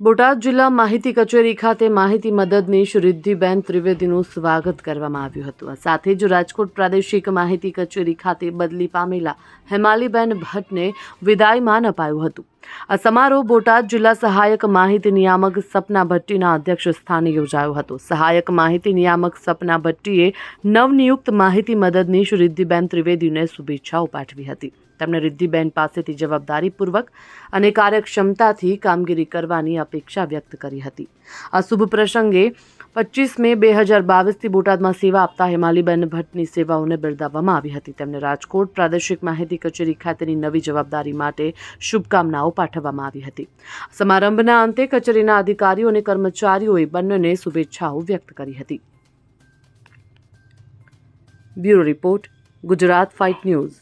બોટાદ જિલ્લા માહિતી કચેરી ખાતે માહિતી મદદનીશ રિદ્ધિબેન ત્રિવેદીનું સ્વાગત કરવામાં આવ્યું હતું. સાથે જ રાજકોટ પ્રાદેશિક માહિતી કચેરી ખાતે બદલી પામેલા હેમાલીબેન ભટ્ટને વિદાયમાન અપાયું હતું. આ સમારોહ બોટાદ જિલ્લા સહાયક માહિતી નિયામક સપના ભટ્ટીના અધ્યક્ષ સ્થાને યોજાયો હતો. સહાયક માહિતી નિયામક સપના ભટ્ટીએ નવનિયુક્ત માહિતી મદદનીશ રિદ્ધિબેન ત્રિવેદીને શુભેચ્છાઓ પાઠવી હતી. તેમણે રિદ્ધિબેન પાસેથી જવાબદારીપૂર્વક અને કાર્યક્ષમતાથી કામગીરી કરવાની અપેક્ષા વ્યક્ત કરી હતી. આ શુભ પ્રસંગે પચીસ મે બે હજાર બાવીસથી બોટાદમાં સેવા આપતા હેમાલીબેન ભટ્ટની સેવાઓને બિરદાવવામાં આવી હતી. તેમને રાજકોટ પ્રાદેશિક માહિતી કચેરી ખાતેની નવી જવાબદારી માટે શુભકામનાઓ પાઠવવામાં આવી હતી. સમારંભના અંતે કચેરીના અધિકારીઓ અને કર્મચારીઓએ બંનેને શુભેચ્છાઓ વ્યક્ત કરી હતી. Bureau report, Gujarat Fight News.